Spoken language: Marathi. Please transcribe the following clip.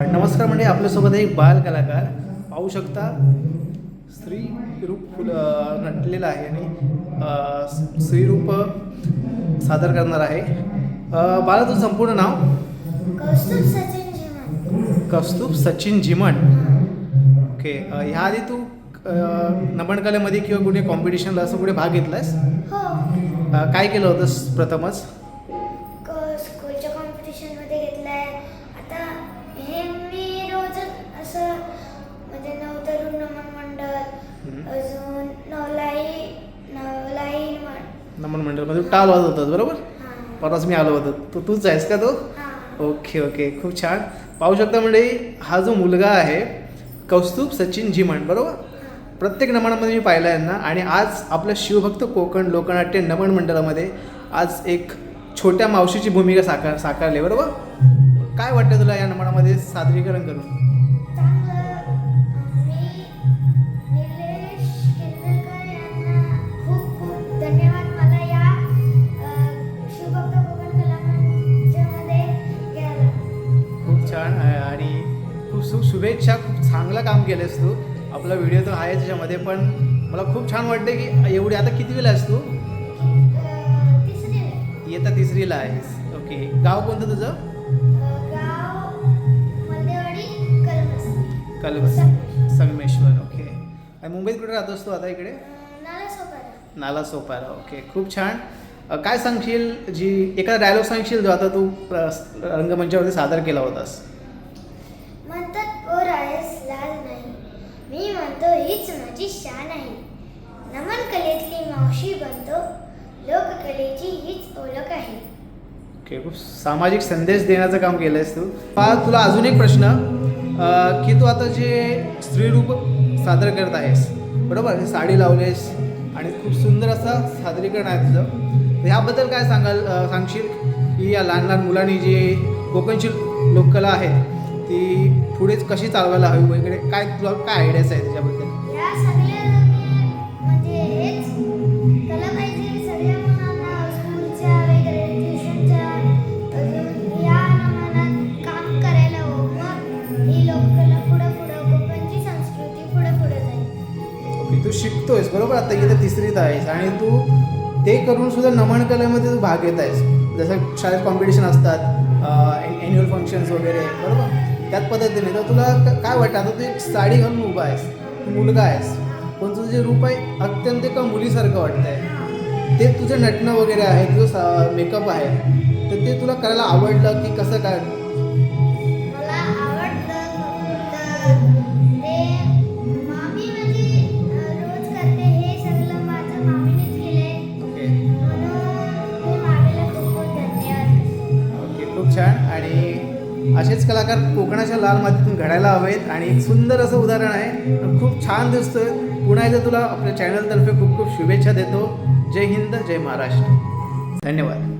नमस्कार म्हणजे आपल्यासोबत एक बाल कलाकार. पाहू शकता स्त्री रूप फुल नटलेलं आहे आणि स्त्रीरूप सादर करणार आहे. बाळा तुझं संपूर्ण नाव? कौस्तुभ सचिन जिमण ओके ह्या आधी तू अं, नमनकलेमध्ये किंवा कुठे कॉम्पिटिशनला असं कुठे भाग घेतलास हो. काय केलं होतंस प्रथमच? नमन मंडळमध्ये टाल वाजत होतास बरोबर परवाच मी आलो होतो. तू तूच आहेस का तो? हां. Okay okay. खूप छान. पाहू शकता म्हणजे हा जो मुलगा आहे कौस्तुभ सचिन झिमण बरोबर? प्रत्येक नमनामध्ये मी पाहिलं यांना. आणि आज आपलं शिवभक्त कोकण लोकनाट्य नमन मंडळामध्ये आज एक छोट्या मावशीची भूमिका साकार साकारली बरोबर? काय वाटतं तुला या नमनामध्ये सादरीकरण करून? खूप शु शुभेच्छा खूप चांगलं काम केलंस तू. आपला व्हिडिओ तर आहे त्याच्यामध्ये पण मला खूप छान वाटतं की एवढी आता किती वेळा आहेस तू. इयत्ता तिसरीला आहेस. ओके. गाव कोणतं तुझं? कलबस संगमेश्वर. ओके. आणि मुंबईत कुठे राहतोस तू आता इकडे? नाला सोपारा ओके. खूप छान. काय सांगशील जी एखादा डायलॉग सांगशील जो आता तू रंगमंचावरती सादर केला होतास? म्हणतात पोर आहेस लाज नाही. मी म्हणतो हीच माझी शान आहे. नमन कलेतली मावशी बनतो लोककलेची हीच ओळख आहे. ओके खूप सामाजिक संदेश देण्याचं काम केलं आहेस तू. पहा तुला अजून एक प्रश्न. की तू आता जे स्त्रीरूप सादर करत आहेस बरोबर? साडी लावलीस आणि खूप सुंदर असं सादरीकरण आहे तुझं. ह्याबद्दल काय सांगाल सांगशील? की या लहान लहान मुलांनी जी कोकणची लोककला आहे ती पुढेच कशी चालवायला हवी वगैरे काय तुला काय आयडियाज आहे त्याच्याबद्दल? म्हणजे तू शिकतोयस बरोबर? आता इथे तिसरीत आहेस आणि तू ते करून सुद्धा नमन कलेमध्ये तू भाग घेत आहेस. जसं शाळेत कॉम्पिटिशन असतात ॲन्युअल फंक्शन्स वगैरे बरोबर? त्याच पद्धतीने. तर तुला काय वाटतं? आता तू एक साडी घालून उभा आहेस तू मुलगा आहेस पण तुझं जे रूप आहे अत्यंत एका मुलीसारखं वाटतंय. ते तुझं नटणं वगैरे आहे तुझं मेकअप आहे. तर ते तुला करायला आवडलं की कसं काय? असेच कलाकार कोकणाच्या लाल मातीतून घडायला हवेत आणि एक सुंदर असं उदाहरण आहे. खूप छान दिसतोय. पुन्हा एकदा तुला आपल्या चॅनलतर्फे खूप खूप शुभेच्छा देतो. जय हिंद जय महाराष्ट्र. धन्यवाद.